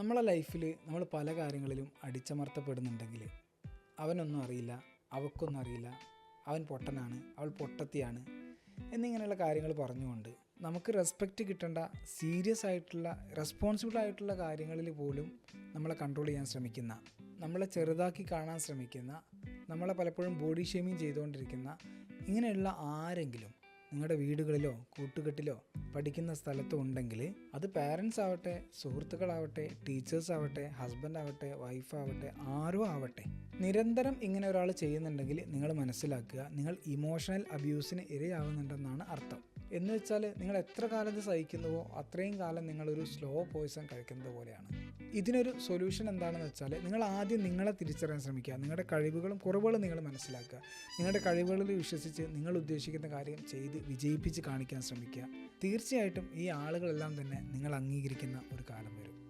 നമ്മളെ ലൈഫിൽ നമ്മൾ പല കാര്യങ്ങളിലും അടിച്ചമർത്തപ്പെടുന്നുണ്ടെങ്കിൽ അവനൊന്നും അറിയില്ല അവക്കൊന്നും അറിയില്ല. അവൻ പൊട്ടനാണ് അവൾ പൊട്ടത്തിയാണ് എന്നിങ്ങനെയുള്ള കാര്യങ്ങൾ പറഞ്ഞുകൊണ്ട് നമുക്ക് റെസ്പെക്റ്റ് കിട്ടേണ്ട സീരിയസ് ആയിട്ടുള്ള റെസ്പോൺസിബിൾ ആയിട്ടുള്ള കാര്യങ്ങളിൽ പോലും നമ്മളെ കൺട്രോൾ ചെയ്യാൻ ശ്രമിക്കുന്ന നമ്മളെ ചെറുതാക്കി കാണാൻ ശ്രമിക്കുന്ന നമ്മളെ പലപ്പോഴും ബോഡി ഷേമിങ് ചെയ്തുകൊണ്ടിരിക്കുന്ന ഇങ്ങനെയുള്ള ആരെങ്കിലും നിങ്ങളുടെ വീടുകളിലോ കൂട്ടുകെട്ടിലോ പഠിക്കുന്ന സ്ഥലത്തോ ഉണ്ടെങ്കിൽ അത് പാരൻസ് ആവട്ടെ സുഹൃത്തുക്കളാവട്ടെ ടീച്ചേഴ്സ് ആവട്ടെ ഹസ്ബൻഡ് ആവട്ടെ വൈഫ് ആവട്ടെ ആരും ആവട്ടെ. നിരന്തരം ഇങ്ങനെ ഒരാൾ ചെയ്യുന്നുണ്ടെങ്കിൽ നിങ്ങൾ മനസ്സിലാക്കുക നിങ്ങൾ ഇമോഷണൽ അബ്യൂസിന് ഇരയാവുന്നുണ്ടെന്നാണ് അർത്ഥം. എന്ന് വെച്ചാൽ നിങ്ങൾ എത്ര കാലം സഹിക്കുന്നുവോ അത്രയും കാലം നിങ്ങളൊരു സ്ലോ പോയിസൺ കഴിക്കുന്നത് പോലെയാണ്. ഇതിനൊരു സൊല്യൂഷൻ എന്താണെന്ന് വെച്ചാൽ നിങ്ങൾ ആദ്യം നിങ്ങളെ തിരിച്ചറിയാൻ ശ്രമിക്കുക. നിങ്ങളുടെ കഴിവുകളും കുറവുകളും നിങ്ങൾ മനസ്സിലാക്കുക. നിങ്ങളുടെ കഴിവുകളിൽ വിശ്വസിച്ച് നിങ്ങൾ ഉദ്ദേശിക്കുന്ന കാര്യം ചെയ്ത് വിജയിപ്പിച്ച് കാണിക്കാൻ ശ്രമിക്കുക. തീർച്ചയായിട്ടും ഈ ആളുകളെല്ലാം തന്നെ നിങ്ങൾ അംഗീകരിക്കുന്ന ഒരു കാലം വരും.